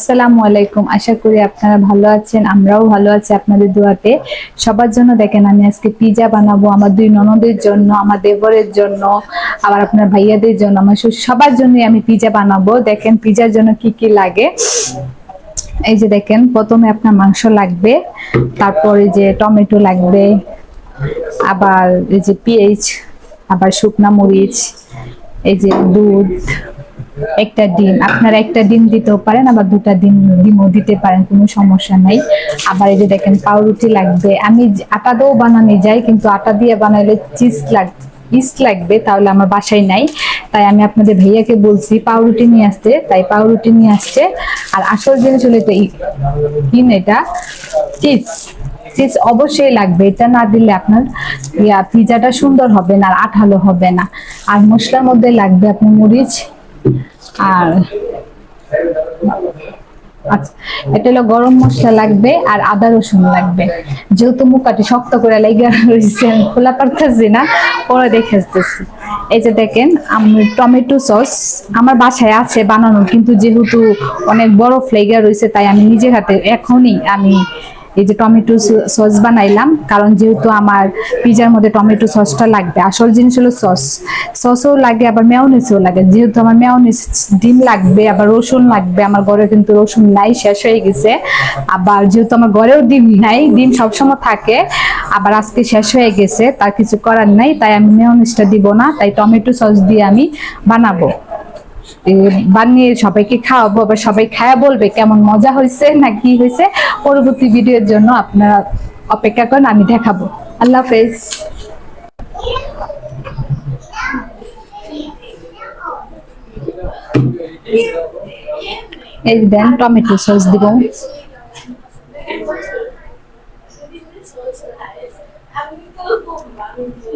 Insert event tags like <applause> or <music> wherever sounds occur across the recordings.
আসসালামু আলাইকুম। আশা করি আপনারা ভালো আছেন, আমরাও ভালো আছি আপনাদের দোয়াতে। সবার জন্য দেখেন, আমি আজকে পিজা বানাবো আমার দুই ননদের জন্য, আমার দেবরের জন্য, আবার আপনার ভাইয়াদের জন্য, আমার সবার জন্যই আমি পিজা বানাবো। দেখেন, পিজার জন্য কি কি লাগে। এই যে দেখেন, প্রথমে আপনার মাংস লাগবে, তারপরে যে টমেটো লাগবে, আবার এই যে পেঁয়াজ, আবার শুকনা মরিচ, এই যে দুধ একটা ডিম। আপনারা একটা ডিম দিতেও পারেন, আবার দুটা ডিম, ডিমও দিতে পারেন, কোনো সমস্যা নাই। আবার এই যে দেখেন, পাউরুটি লাগবে। আমি আটা দিয়েও বানানো যায় কিন্তু আটা দিয়ে বানালে চিজ লাগ ইস্ট লাগবে, তাহলে আমার বাসায় নাই। তাই আমি আপনাদের ভাইয়াকে বলছি, পাউরুটি নিয়ে আসতে। তাই পাউরুটি নিয়ে আসছে। আর আসল জিনিস হলো এটা ই- কি এটা, চিজ। চিজ অবশ্যই লাগবে। এটা না দিলে আপনার ইয়া পিজাটা সুন্দর হবে না, আর আঠালো হবে না। আর মশলার মধ্যে লাগবে আপনার মরিচ আর আচ্ছা এটা হলো গরম মশলা লাগবে আর আদা রসুন লাগবে। যেহেতু মুখাটি শক্ত করে লেগে রয়েছে, আমি খোলা পারতেছি না, পরে দেখে আসতেছি এই যে দেখেন, আমি টমেটো সস আমার বাসায় আছে বানানো, কিন্তু যেহেতু অনেক বড় ফ্লেগার রয়েছে, তাই আমি নিজের হাতে এখনই আমি এই যে টমেটো সস বানাইলাম, কারণ যেহেতু আমার পিজার মধ্যে টমেটো সসটা লাগবে। আসল জিনিস হলো সস। সসও লাগে, আবার মেয়নিসও লাগে। যেহেতু আমার মেয়নিস ডিম লাগবে, আবার রসুন লাগবে, আমার ঘরে কিন্তু রসুন নাই, শেষ হয়ে গেছে। আবার যেহেতু আমার ঘরেও ডিম নাই, ডিম সবসময় থাকে, আবার আজকে শেষ হয়ে গেছে, তার কিছু করার নাই, তাই আমি মেয়নিসটা দিব না, তাই টমেটো সস দিয়ে আমি বানাবো। বানিয়ে সবাইকে খাওয়াবো, আবার সবাই খায়া বলবে কেমন মজা হয়েছে না কি হয়েছে। পরবর্তী ভিডিওর জন্য আপনারা অপেক্ষা করেন, আমি দেখাবো। আল্লাহ হাফেজ। এই দেন টমেটো সস দিব।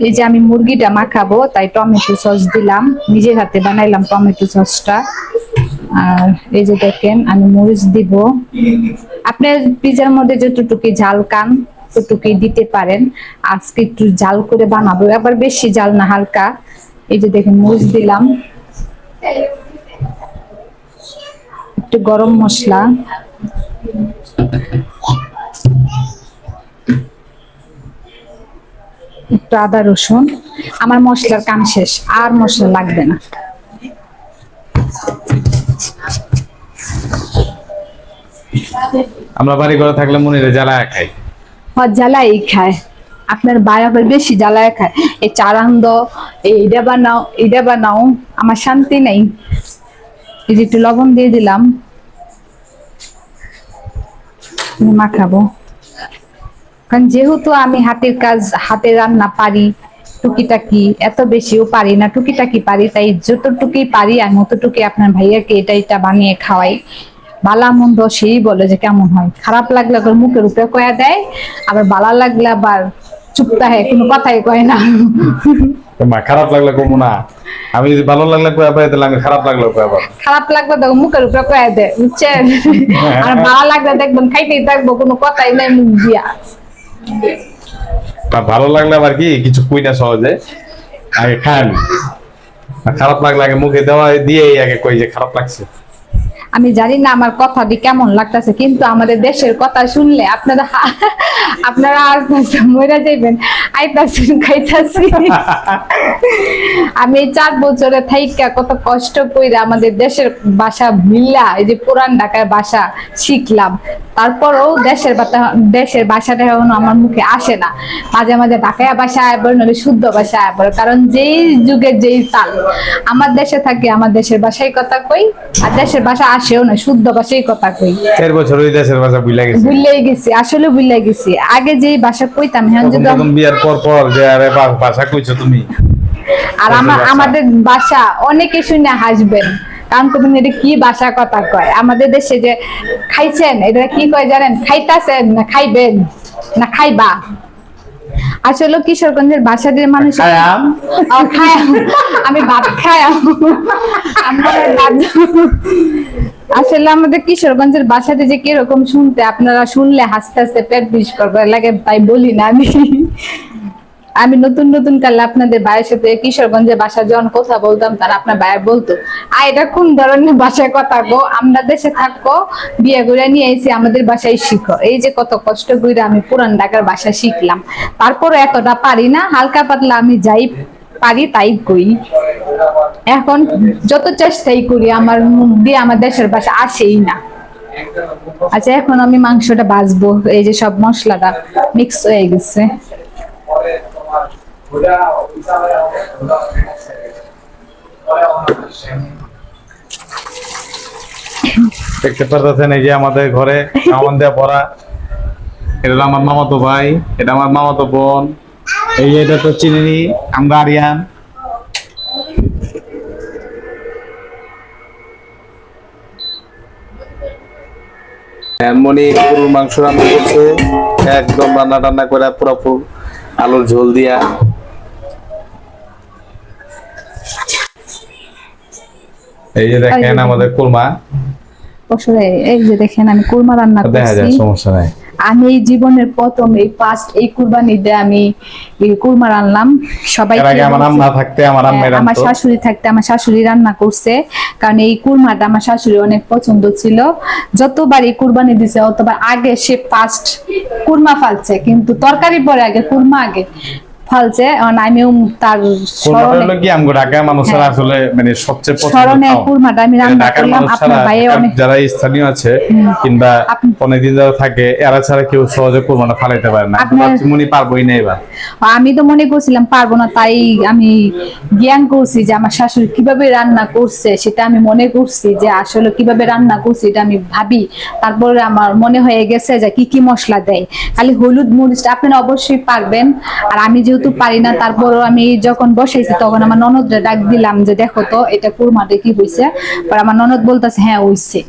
এই যে আমি মুরগিটা মাখাবো, তাই টমেটো সস দিলাম। নিজের হাতে বানাইলাম টমেটো সসটা। আর এই যে দেখেন, আমি মরিচ দিব। আপনার পিজার মধ্যে যতটুকু ঝাল কান ততটুকু দিতে পারেন। আজকে একটু জাল করে বানাবো, আবার বেশি জাল না, হালকা। এই যে দেখেন, মরিচ দিলাম। একটু গরম মশলা। একটু আদা রসুন। আমার মশলার কাম শেষ আর মশলা লাগবে না। আমরা বাড়ি ঘরে থাকলে মনিরে জ্বালায় খাই। জ্বালাই খায়। আপনার আবার বেশি জ্বালায় খায়। এই চারান্দ এই এটা বানাও এটা বানাও আমার শান্তি নেই। এই যে একটু লবণ দিয়ে দিলাম। মাখাবো যেহেতু আমি হাতের কাজ হাতে রান্না পারি টুকিটাকি এত বেশিও পারি না টুকিটাকি পারি তাই যতটুকুই পারি আমি অতটুকুই আপনার ভাইয়াকে এটা এটা বানিয়ে খাওয়াই। বালা মন্দ সেই বলে যে কেমন হয়। খারাপ লাগলে আবার মুখের উপরে কয়া দেয় আবার বালা লাগলে আবার চুপটা হয় কোনো কথাই কয় না। খারাপ লাগলে কমু না। আমি যদি ভালো লাগলে কয়ে পাই তাহলে আমি খারাপ লাগলে কয়ে খারাপ লাগলে দেখো মুখের উপরে কয়া দেয় বুঝছেন? আর বালা লাগলে দেখবেন খাইতেই থাকব কোনো কথাই নাই মুখ দিয়া। ভালো লাগলে আবার কি, কিছু কুই না সহজে। আগে খান। খারাপ লাগলে আগে মুখে দেওয়া দিয়ে আগে কই যে খারাপ লাগছে। আমি জানি না আমার কথাটি কেমন লাগতেছে, কিন্তু আমাদের দেশের কথা শুনলে আপনারা আপনারা আসতেছে মরে যাইবেন, আইতাছেন খাইতাছি আমি চার বছরে থাইকা কত কষ্ট কইরা আমাদের দেশের ভাষা ভুললা এই যে পুরান ঢাকার ভাষা শিখলাম। তারপরও দেশের দেশের ভাষাটা এখনও আমার মুখে আসে না। মাঝে মাঝে ঢাকায় ভাষা আয় পড়ে নলে শুদ্ধ ভাষা আয় পড়ে। কারণ যেই যুগের যেই তাল আমার দেশে থাকি আমার দেশের ভাষায় কথা কই আর দেশের ভাষা আসেও না শুদ্ধ ভাষাই কথা কই। চার বছর ওই দেশের ভাষা বুঝলা গেছে। ভুলেই গেছি আসলে ভুলে গেছি। আগে যেই ভাষা কইতাম হ্যাঁ তখন যদি বিয়ার পর পর যে আরে ভাষা কইছো তুমি? আর। আমাদের ভাষা অনেকে শুনে হাসবেন। কারণ তুমি এটা কি ভাষা কথা কয়? আমাদের দেশে যে খাইছেন এটা কি কয় জানেন? খাইতাছেন না খাইবেন? না খাইবা? আসলে কিশোরগঞ্জের দিয়ে মানুষ আমি ভাত খায়াম আসলে আমাদের কিশোরগঞ্জের বাসাতে যে কীরকম শুনতে আপনারা শুনলে হাসতে হাসতে পেট বিষ করবে লাগে তাই বলি না আমি। আমি নতুন নতুন কালে আপনাদের ভাইয়ের সাথে কিশোরগঞ্জে বাসা যখন কথা বলতাম, তার আপনার ভাই বলতো আ এটা কোন ধরনের বাসায় কথা গো? আমরা দেশে থাকব, বিয়ে করে নিয়ে এসে আমাদের বাসায় শিখো। এই যে কত কষ্ট করে আমি পুরান ঢাকার বাসা শিখলাম। তারপরে এতটা পারি না, হালকা পাতলা আমি যাই পারি তাই কই এখন যত চেষ্টাই করি, আমার মুখ দিয়ে আমার দেশের ভাষা আসেই না। আচ্ছা এখন আমি মাংসটা ভাজবো এই যে সব মশলাটা মিক্স হয়ে গেছে। দেখতে পারতেছেন এই যে আমাদের ঘরে সামান দেওয়া পড়া এটা আমার মামাতো ভাই, এটা আমার মামাতো বোন। এই যে এটা তো চিনি আমরা আরিয়ান। মনি গরুর মাংস রান্না করছে, একদম রান্না টান্না করে পুরোপুর আলুর ঝোল দিয়া। এই যে দেখেন আমাদের কুরমা বছরে এই যে দেখেন আমি কুরমা রান্না করছি। সমস্যা নাই। আমি জীবনের প্রথম এই ফার্স্ট এই কুরবানিতে আমি কুরমা রান্নাম। সবাই আমার আম্মা থাকতে আমার আম্মা হ্যাঁ, আমার শাশুড়ি থাকতে আমার শাশুড়ি রান্না করছে। কারণ এই কুরমাটা আমার শাশুড়ি অনেক পছন্দ ছিল। যতবার এই কুরবানি দিছে অতবার আগে সে ফার্স্ট কুরমা ফালছে কিন্তু তরকারি পরে আগে কুরমা আগে। ফালছে তার স্মরণে কি আমগো ঢাকা মানুষের হ্যাঁ। আসলে মানে সবচেয়ে পছন্দের স্মরণে কুরমাটা আমি রান্না করলাম আপনার ভাইয়ে অনেক যারা স্থানীয় আছে কিংবা আপ- অনেকদিন যারা থাকে এরা ছাড়া কেউ সহজে কুরবানা ফালাইতে পারে না। ভাবছি পারবোই না এবার? আমি তো মনে করছিলাম পারব না তাই আমি জ্ঞান করছি যে আমার শাশুড়ি কীভাবে রান্না করছে সেটা আমি মনে করছি যে আসলে কীভাবে রান্না করছে এটা আমি ভাবি। তারপরে আমার মনে হয়ে গেছে যে কি কি মশলা দেয়। খালি হলুদ মরিচটা আপনারা অবশ্যই পারবেন। আর আমি যেহেতু পারি না, তারপরও আমি যখন বসেছি তখন আমার ননদরে ডাক দিলাম যে, দেখো তো, এটা কুরমাটা কি হয়েছে পর আমার ননদ বলতেছে হ্যাঁ হইছে।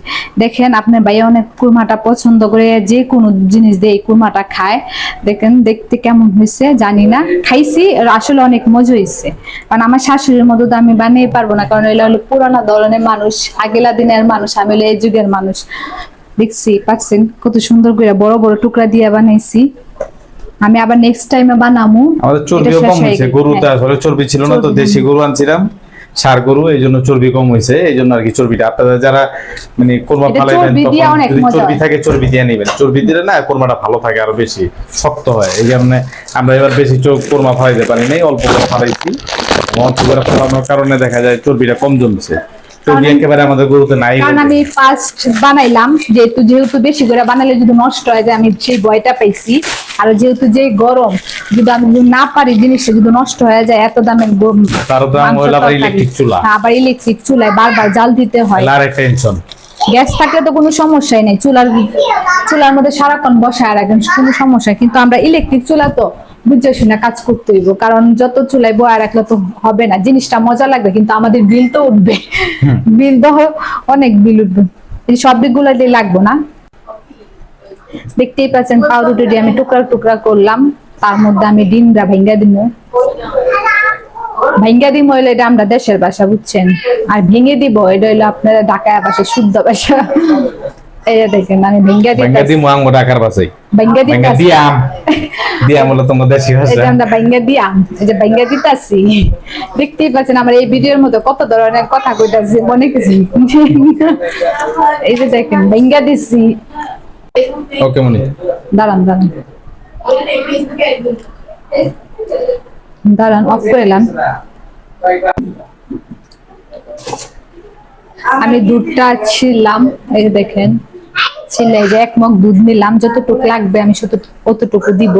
দেখেন, আপনার ভাই অনেক কুরমাটা পছন্দ করে যে কোনো জিনিস দিয়ে এই কুরমাটা খায়। দেখেন, দেখতে কেমন হয়েছে জানি না। খাইছি আসলে অনেক মজা হয়েছে কারণ আমার শাশুড়ির মতো তো আমি বানিয়ে পারব না, কারণ এগুলো হলো পুরানো ধরনের মানুষ, আগেলা দিনের মানুষ, আমি হলো এই যুগের মানুষ। দেখছি পাচ্ছেন কত সুন্দর করে বড় বড় টুকরা দিয়ে বানাইছি। আমি আবার নেক্সট টাইমে বানামু। আমাদের চর্বিও কম হয়ে হয়েছে। গরুতে হ্যাঁ। আসলে চর্বি ছিল না তো দেশি গরু আনছিলাম সার গরু এই জন্য চর্বি কম হয়েছে এই জন্য আর কি চর্বিটা। আপনারা যারা মানে কোরমা ফালাইবেন চর্বি তখন যদি চর্বি থাকে চর্বি দিয়ে নেবেন। চর্বি দিলে না কোরমাটা ভালো থাকে আরও বেশি শক্ত হয়। এই কারণে আমরা এবার বেশি কোরমা ফালাইতে পারি নাই অল্প করে ফালাইছি। অল্প করে ফালানোর কারণে দেখা যায় চর্বিটা কম জমছে। চর্বি কারণ- একেবারে আমাদের গরুতে নাই কারণ আমি ফার্স্ট বানাইলাম যেহেতু যেহেতু বেশি করে বানালে যদি নষ্ট হয়ে যায় আমি সেই ভয়টা পাইছি। আর যেহেতু যে গরম যদি আমি না পারি জিনিসটা যদি নষ্ট হয়ে যায় এত দামের আবার ইলেকট্রিক হ্যাঁ, আবার ইলেকট্রিক চুলায় বারবার জাল দিতে হয়। টেনশন গ্যাস থাকলে তো কোনো সমস্যাই নেই। চুলার চুলার মধ্যে সারাক্ষণ বসায় রাখেন কোনো সমস্যা। কিন্তু আমরা ইলেকট্রিক চুলা তো বুঝে শুনে কাজ করতে হইব কারণ যত চুলায় বয়া রাখলে তো হবে না জিনিসটা মজা লাগবে কিন্তু আমাদের বিল তো উঠবে। বিল তো অনেক বিল উঠবে। এই সব দিকগুলো দিয়ে লাগবো না। দেখতেই পাচ্ছেন পাউরুটি দিয়ে আমি টুকরা টুকরা করলাম তার মধ্যে আমি ডিমটা ভেঙ্গা দিব ভেঙ্গা দিব হইলে এটা আমরা দেশের ভাষা বুঝছেন? আর ভেঙে দিব এটা হইল আপনারা ঢাকায় ভাষা শুদ্ধ ভাষা। এই দেখেন আমি ভেঙ্গা ভেঙ্গা দিই দি মুয়াঙ্গো ঢাকার বাসাই ভেঙ্গা ভেঙ্গা দিই দিয়াম দিয়াম হলো তোমার ভাষা এটা আমরা ভেঙ্গা দিয়াম এই যে ভেঙ্গা দিতাছি দেখতেই পাচ্ছেন আমার এই ভিডিওর মধ্যে কত ধরনের কথা কইতাছি মনে কিছু এই যে দেখেন ভেঙ্গা দিছি ওকে মনি। দাঁড়ান দাঁড়ান। দাঁড়ান অফ করলাম আমি দুধটা ছিললাম এই যে দেখেন। ছিলে যে এক মগ দুধ নিলাম, যতটুকু লাগবে আমি অতটুকু দিব।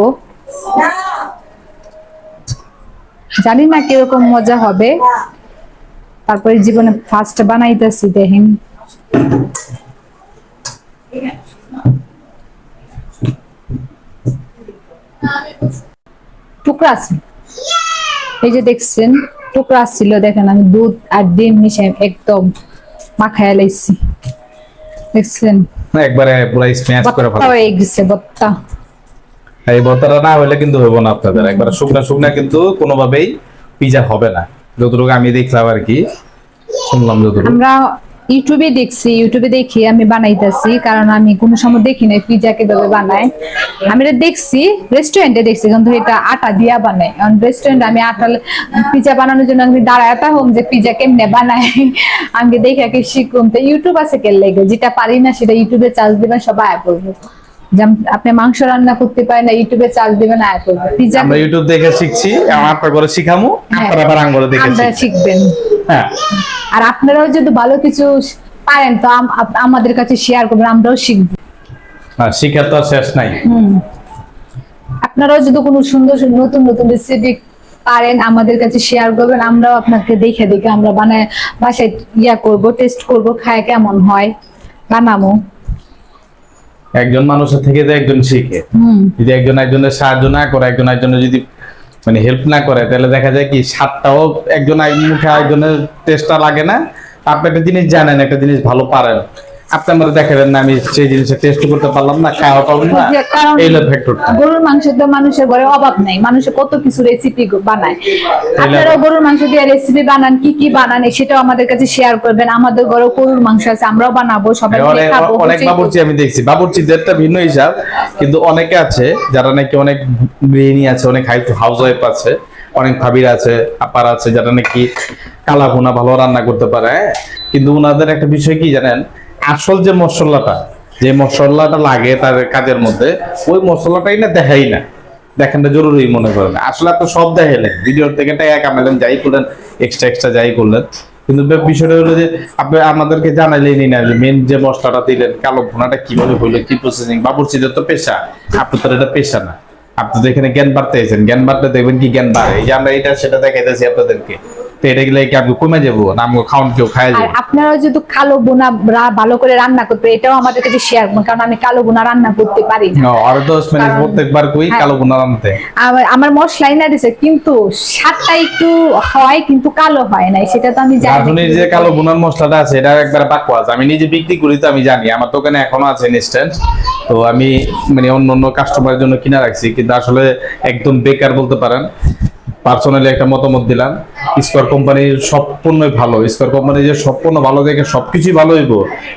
জানি না কীরকম মজা হবে। তারপরে জীবনে ফার্স্ট বানাইতেছি, দেখেন। টুকরা আছে। এই যে দেখছেন, টুকরা ছিল, দেখেন আমি দুধ আর ডিম মিশাই একদম মাখায় লাইছি। দেখছেন? একবারে পুরো স্ম্যাশ করে ফেলা। হয়ে গেছে বত্তা। এই বত্তাটা না হলে কিন্তু হবে না আপনাদের। একবার শুকনা শুকনা কিন্তু কোনোভাবেই পিজা হবে না। যতটুকু আমি দেখলাম আর কি শুনলাম যতটুকু। আমরা ইউটিউবে দেখছি ইউটিউবে দেখি আমি বানাইতেছি কারণ আমি কোনো সময় দেখি না পিজা কীভাবে বানায়। আমি এটা দেখছি রেস্টুরেন্টে দেখছি কিন্তু এটা আটা দিয়া বানায়। কারণ রেস্টুরেন্টে আমি আটা পিজা বানানোর জন্য আমি দাঁড়ায় হোম যে পিজা কেমনে বানায়। <laughs> আমি দেখে কি শিখুন তো ইউটিউব আছে কে লেগে? যেটা পারি না সেটা ইউটিউবে চার্জ দিবেন সবাই আয় করব। আপনি মাংস রান্না করতে পারেন না ইউটিউবে চার্জ দিবেন আয় করব। পিজা আমরা ইউটিউব দেখে শিখছি আপনার করে শিখামু আপনারা আবার আঙ্গুলে দেখে শিখবেন। হ্যাঁ। আর আপনারাও যদি ভালো কিছু পারেন তো আমাদের কাছে শেয়ার করবেন আমরাও শিখব। আর শিখার তো শেষ নাই। আপনারাও যদি কোনো সুন্দর নতুন নতুন রেসিপি পারেন আমাদের কাছে শেয়ার করবেন আমরাও আপনাকে দেখে দেখে আমরা বানায় বাসায় ইয়া করব টেস্ট করব খায় কেমন হয় বানাবো। একজন মানুষের থেকে যে একজন শিখে। যদি একজন একজনের সাহায্য না করে একজন একজনের যদি মানে হেল্প না করে, তাহলে দেখা যায় কি স্বাদটাও একজন এক মুখে একজনের টেস্টটা লাগে না। আপনি একটা জিনিস জানেন, একটা জিনিস ভালো পারেন। আপনি আমার দেখাবেন না আমি সেই জিনিসটা টেস্ট করতে পারলাম না খাওয়া পারলাম না যে কারণ এই হলো ফ্যাক্টরটা গরুর মাংস তো মানুষের ঘরে অভাব নাই মানুষের কত কিছু রেসিপি বানায়। আপনারাও গরুর মাংস দিয়ে রেসিপি বানান কি কি বানান সেটাও আমাদের কাছে শেয়ার করবেন। আমাদের ঘরে গরুর মাংস আছে আমরাও বানাবো সবাই মিলে খাব অনেক বাবুর্চি আমি দেখছি। বাবুর্চিদের একটা ভিন্ন হিসাব কিন্তু অনেকে আছে যারা নাকি অনেক গৃহিণী আছে অনেক হাউস ওয়াইফ আছে অনেক ভাবির আছে আপার আছে যারা নাকি কালা ভুনা ভালো রান্না করতে পারে হ্যাঁ? কিন্তু ওনাদের একটা বিষয় কি জানেন? আসল যে মশলাটা যে মশলাটা লাগে তার কাজের মধ্যে, ওই মশলাটাই না দেখাই না। দেখানটা জরুরি মনে করেন। আসলে আপনি সব দেখাইলেন ভিডিওর থেকে টাকা কামাইলেন যাই করলেন এক্সট্রা এক্সট্রা যাই করলেন। কিন্তু বিষয়টা হলো যে, আপনি আমাদেরকে জানাইলেনই না যে মেন যে মশলাটা দিলেন, কালো ভুনাটা কীভাবে হইল, কি প্রসেসিং বাবুর্চিদের তো পেশা। আপনি তো এটা পেশা না। আপনি তো এখানে জ্ঞান বাড়তে জ্ঞান বাড়তে দেখবেন কি জ্ঞান বাড়ে। এই যে আমরা এটা, সেটা দেখাইতেছি আপনাদেরকে। তো এটা গেলে কি আপনি কমে যাব? না আমাকে খাওয়ান কেউ খায় আর যাব? যদি কালো বোনা ভালো করে রান্না করতে এটাও আমাদের কাছে শেয়ার করুন কারণ আমি কালো বোনা রান্না করতে পারি না। আর দশ মিনিট প্রত্যেকবার কই হ্যাঁ। কালো ভুনা রান্নতে। আমার মশলাই না দিছে কিন্তু স্বাদটা একটু হয় কিন্তু কালো হয় না সেটা তো আমি জানি। যে কালো। বোনার মশলাটা আছে এটা একবার বাকওয়াজ আমি নিজে বিক্রি করি তো আমি জানি আমার দোকানে এখনও আছে ইনস্ট্যান্ট তো আমি মানে অন্য অন্য কাস্টমারের জন্য কিনা রাখছি কিন্তু আসলে একদম বেকার বলতে পারেন। পার্সোনালি একটা মতামত দিলাম। স্কোয়ার কোম্পানির সব পণ্যই ভালো। স্কোয়ার কোম্পানি যে সব পণ্য ভালো দেখে সবকিছুই ভালো হইব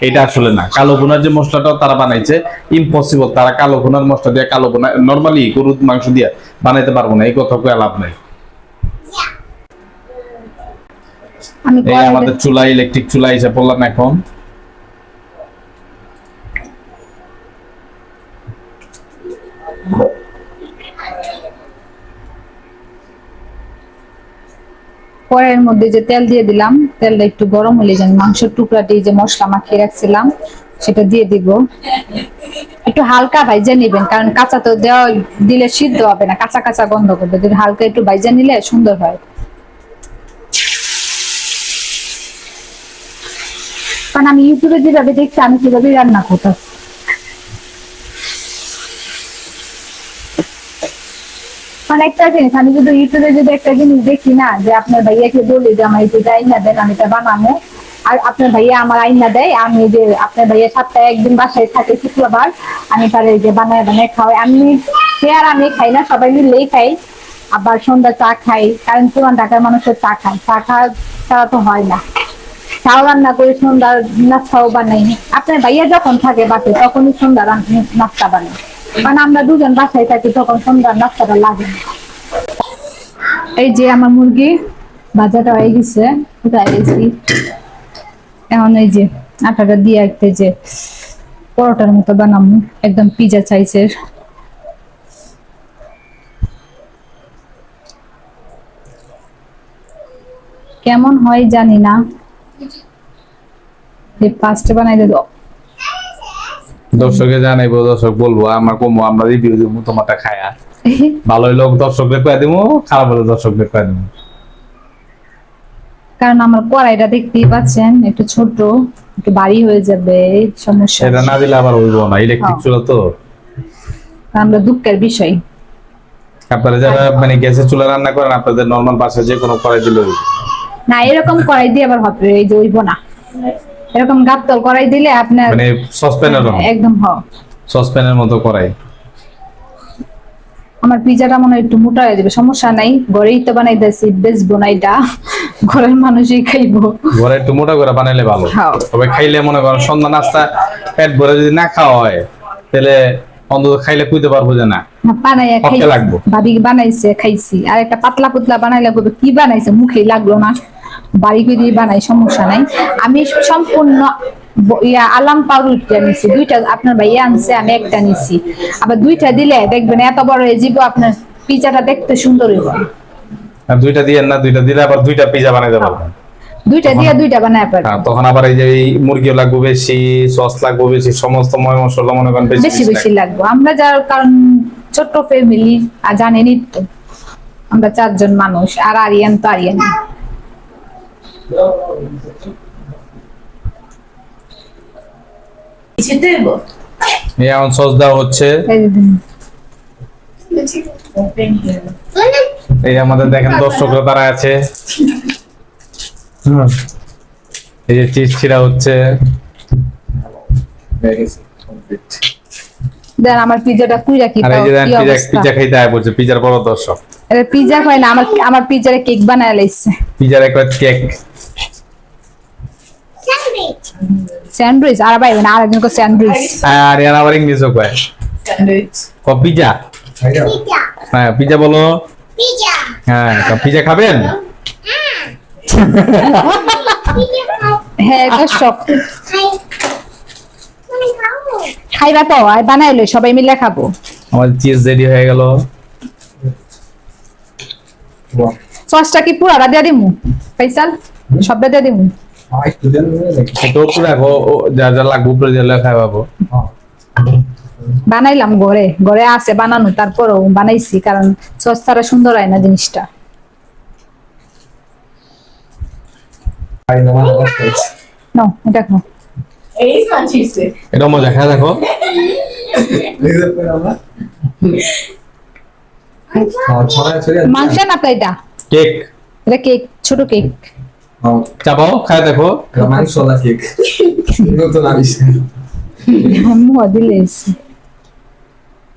এটা আসলে না। কালো বোনার যে মশলাটাও তারা বানাইছে ইম্পসিবল তারা কালো বোনার মশলা দিয়ে কালো বোনা নর্মালি গরুর মাংস দিয়ে বানাইতে পারব না এই কথা কয়ে লাভ নাই। এই আমাদের চুলা ইলেকট্রিক চুলা এসে পড়লাম এখন। কড়াইয়ের মধ্যে যে তেল দিয়ে দিলাম, তেলটা একটু গরম হলে যেন মাংসের টুকরাটি যে মশলা মাখিয়ে রাখছিলাম, সেটা দিয়ে দিব। একটু হালকা ভাইজা নিবেন, কারণ কাঁচা তো দেওয়া দিলে সিদ্ধ হবে না, কাঁচা কাঁচা গন্ধ করবে। যদি হালকা একটু ভাইজা নিলে সুন্দর হয়। কারণ আমি ইউটিউবে যেভাবে দেখছি, আমি সেভাবেই রান্না করতাম। মানে একটা জিনিস, আমি যদি ইউটিউবে যদি একটা জিনিস দেখি না, যে আপনার ভাইয়াকে বলি যে আমার এটা আইনা দেন, আমি এটা বানাবো আর আপনার ভাইয়া আমার আইনা দেয়, আমি যে আপনার ভাইয়া সপ্তাহে একদিন বাসায় থাকে শুক্রবার, আমি তার যে বানায় বানায় খাওয়াই, আমি সে আর আমি খাই না, সবাই মিলেই খাই, আবার সন্ধ্যা চা খাই, কারণ পুরান ঢাকার মানুষের চা খায়, চা খাওয়া ছাড়া তো হয় না। চাও রান্না করে, সন্ধ্যার নাস্তাও বানাই। আপনার ভাইয়া যখন থাকে বাসে, তখনই সন্ধ্যা রান- নাস্তা বানাই কারণ আমরা দুজন বাসায় থাকি, তখন সন্ধ্যার নাস্তাটা লাগে এই যে আমার মুরগি, ভাজাটা হয়ে গেছে গেছি? এখন এই যে আটাটা দিয়ে একটা যে পরোটার মতো বানাবো, একদম পিজা সাইজের কেমন হয় জানি না। পাঁচটা বানাইলে দাও দর্শকে জানাইবো দর্শক বলব আমার কমো আমরা রিভিউ দিব তোমারটা খায়া। ভালো হইলে দর্শকদের কয়ে দিব খারাপ হলে দর্শকদের কয়ে দিব কারণ আমার কড়াইটা দেখতেই পাচ্ছেন একটু ছোট একটু ভারী হয়ে যাবে সমস্যা সেটা না দিলে আবার হইব না ইলেকট্রিক হ্যাঁ। চুলা তো? আমরা দুঃখের বিষয়। আপনারা যারা মানে গ্যাসের চুলা রান্না করেন আপনাদের নর্মাল বাসায় যে কোনো করাই দিলে না এরকম কড়াই দিয়ে আবার হবে এই যে হইব না। এরকম গাবতল কড়াই দিলে আপনার মানে সসপ্যানের একদম হ। সসপ্যানের মতো করাই। আমার পিজাটা মনে একটু মোটা হয়ে যাবে সমস্যা নাই। ঘরেই তো বানাই দিয়েছি বেচবো না এটা ঘরের মানুষই খাইবো। ঘরে একটু মোটা করে বানাইলে ভালো। তবে খাইলে মনে করো সন্ধ্যা নাস্তা পেট ভরে যদি না খাওয়া হয় তাহলে অন্তত খাইলে কুইতে পারব যে না। বানাইয়া পক্ষে খাই লাগবো। ভাবি বানাইছে খাইছি। আর একটা পাতলা পুতলা বানাইলে কি বানাইছে? মুখেই লাগল না। বাড়ি করে দিয়ে বানাই সমস্যা নাই। আমি সম্পূর্ণ ইয়া আলাম পাউরুটিটা নিছি। দুইটা আপনার ভাইয়া আনছে আমি একটা নিছি। আবার দুইটা দিলে দেখবেন এত বড় হয়ে যাব আপনার পিজাটা দেখতে সুন্দর হইব। আর দুইটা দিয়ে না দুইটা দিলে আবার দুইটা পিজা বানাইতে পারবেন দুইটা দিয়ে দুইটা বানায় পারবেন। হ্যাঁ, তখন আবার এই যে মুরগিও লাগবে বেশি সস লাগবে বেশি সমস্ত ময় মশলা মনে করেন বেশি বেশি বেশি লাগবে। আমরা যার কারণ ছোট্ট ফ্যামিলি আর জানেনই তো আমরা চারজন মানুষ আর আরিয়ান তো আরিয়ান কিছু দেব এখন সস হচ্ছে। এই আমাদের দেখেন দর্শকরা তারা আছে। এই যে চিজ ছিড়া হচ্ছে। দেন আমার পিজাটা কুইরা কি আর এই যে তাও, কি পিজা পিজা খাইতে আয় পড়ছে পিজার বড় দর্শক। পিজা না আমার আমার পিজারে কেক বানায় লাইছে। পিজার একটা কেক। স্যান্ডউইচ? আর ভাই না আরেকজন কো স্যান্ডউইচ? আর এর আবার ইংলিশও কয়। স্যান্ডউইচ। ক পিজা? হ্যাঁ পিজা বলো। পিজা। হ্যাঁ তো পিজা খাবেন? হ্যাঁ দর্শক খাইবা তো আর বানাইলো সবাই মিলে খাব। আমার চিজ রেডি হয়ে গেল। সসটা কি পুরাটা দিয়ে দিমু? ফাইসাল? সবটা দিয়ে দিমু? একটু রাখো যা যা লাগবে উপরে দিলে খাই পাবো। বানাইলাম ঘরে ঘরে আছে বানানো তারপরও বানাইছি কারণ সস ছাড়া সুন্দর হয় না জিনিসটা। এটা মজা খায় দেখো। মাংস না এটা? কেক। এটা কেক ছোট কেক। চাপাও খায় দেখো। মাংসলা কেক নতুন আবিস মুয়া দিলে এসে।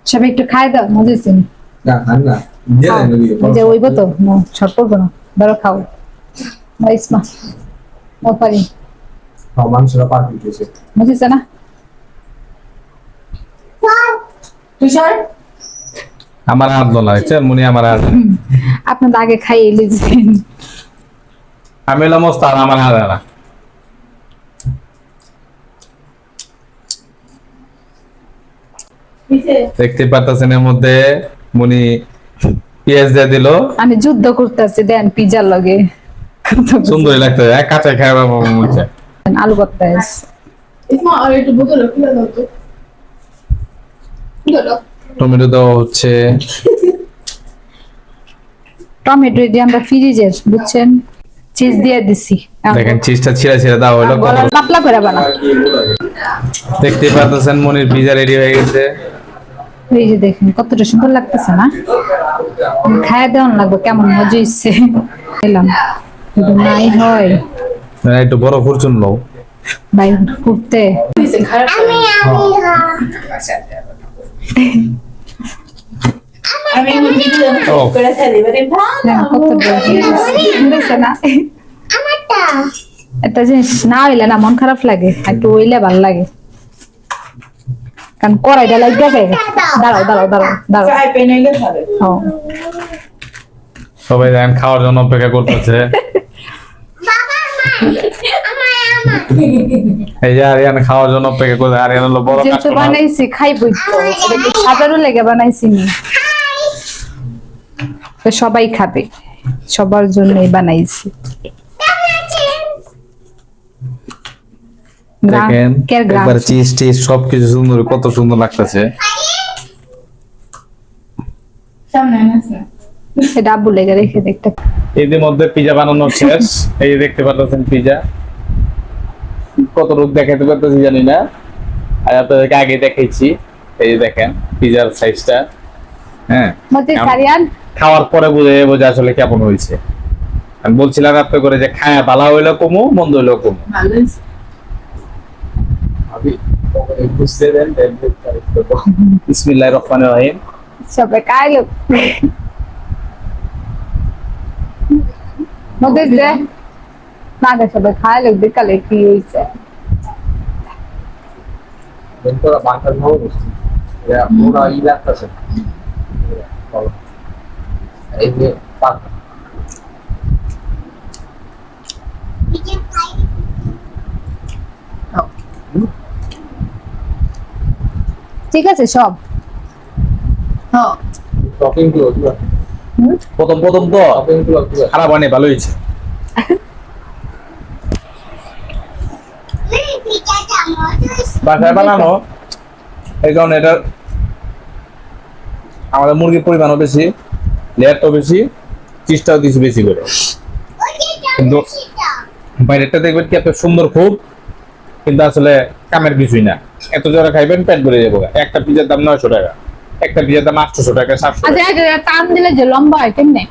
সবাই একটু খাই দাও মজা হয়েছে নি? খান না। যে ওইব তো। না শর্ট করব না। ধরো খাও। না ইসমা ও পারি। মাংসটা পারফেক্ট হয়েছে বুঝেছে না? তুষার? আমার হাত দোলা হয়েছে মুনি আমার হাত আপনার আগে খাইয়ে লিখছেন আমি হলাম ওস্তাদ আমার কিসে দেখতে পারতেছেন এর মধ্যে মুনি পেঁয়াজ দিয়ে দিল। আমি যুদ্ধ করতেছি দেন পিজার লগে। সুন্দরই লাগতে এক কাঁচা খাই বাবা মনে আলু করতে টমেটো দেওয়া হচ্ছে। টমেটো দিয়ে আমরা ফ্রিজের বুঝছেন? চিজ দিয়ে দিছি দেখেন চিজটা ছিঁড়া ছিঁড়া দেওয়া হলো পাতলা করে বানা দেখতে পারতেছেন মনির পিজা রেডি হয়ে গেছে এই যে দেখেন কতটা সুন্দর লাগতেছে না খায়া দেওয়ান লাগবে কেমন মজা হচ্ছে এলাম যদি নাই হয় না, একটু বড় ফুরচুন লও ভাই করতে কিসে খারাপ আমি আমি ভিডিও। করে ফেলি মানে ভালো কত সুন্দর না একটা জিনিস না হইলে না মন খারাপ লাগে একটু হইলে ভালো লাগে। কারণ কড়াইটা লাগিয়ে যায়। দাঁড়াও দাঁড়াও দাঁড়াও দাঁড়াও। ও, সবাই দেখেন খাওয়ার জন্য অপেক্ষা করতেছে। এই যে আরিয়ান খাওয়ার জন্য অপেক্ষা করছে আরিয়ান হলো বড় যেহেতু বানাইছি সাদারও লেগে বানাইছি নি? সবাই খাবে। সবার জন্যই বানাইছি গ্রাম- দেখেন একবার চিজ টিজ সবকিছু সুন্দর কত সুন্দর লাগতেছে। সামনে আনাস না এটা আব্বু লেগে রেখে দেখতে ইতিমধ্যে পিজা বানানো শেষ। এই যে দেখতে পাচ্ছেন পিজা কত রূপ দেখাতে পারতেছি জানি না। আর আপনাদেরকে আগে দেখাইছি। এই যে দেখেন পিজার সাইজটা হ্যাঁ খাওয়ার পরে বুঝে যাব যে আসলে কেমন হয়েছে। আমি বলছিলাম আপনি করে যে খায় ভালো হইল কমু মন্দ হইল কমু। বিসমিল্লাহির রহমানির রহিম। সবাই খাইলো মধ্যে যে গে সবাই খাইলো বিকালে কি হয়েছে কিন্তু বাংলার ভালো বস্তু এটা পুরো ই লাগতেছে এই যে পাক। ঠিক আছে সব। হ্যাঁ। প্রথম প্রথম তো। খারাপ ভালো হয়েছে। বাসায় বানানো এই কারণে এটা আমাদের মুরগির পরিমাণও বেশি লেয়ারটাও বেশি চিজটাও দিয়েছি বেশি করে। কিন্তু বাইরেরটা দেখবেন কি এত সুন্দর খুব কিন্তু আসলে কামের কিছুই না। এত যারা খাইবেন পেট ভরে যাব একটা পিজার দাম নয়শো টাকা একটা পিজার দাম আটশোশো টাকা সাতশো আচ্ছা টান দিলে যে লম্বা হয় কেমনে?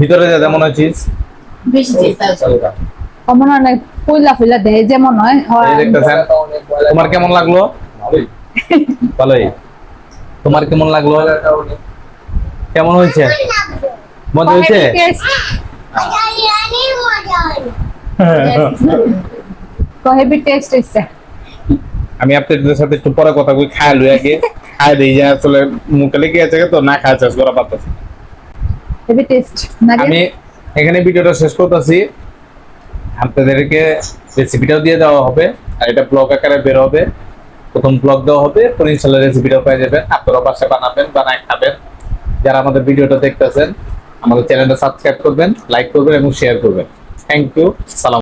ভিতরে যা যেমন হয় চিজ বেশি চিজ আছে অমন অনেক পুইলা ফুইলা দেয় যেমন হয় হয়। এই দেখতেছেন তোমার কেমন লাগল? ভালোই। তোমার কেমন লাগল? কেমন হয়েছে? মজা হয়েছে? হেভি টেস্ট হয়েছে আমি আপনাদের সাথে একটু পরে কথা কই খায় লই আগে খায় দেই যে আসলে মুখে লেগে আছে তো না খায় শেষ করা পারতেছি। হেভি টেস্ট আমি এখানে ভিডিওটা শেষ করতেছি। আপনাদেরকে রেসিপিটাও দিয়ে দেওয়া হবে আর এটা ব্লগ আকারে বের হবে। প্রথম ব্লগ দেওয়া হবে পরে ইনশাল্লাহ রেসিপিটাও পেয়ে যাবেন আপনারা বাসায় বানাবেন বানায় খাবেন। যারা আমাদের ভিডিওটা দেখতেছেন আমাদের চ্যানেলটা সাবস্ক্রাইব করবেন লাইক করবেন এবং শেয়ার করবেন। থ্যাংক ইউ সালাম।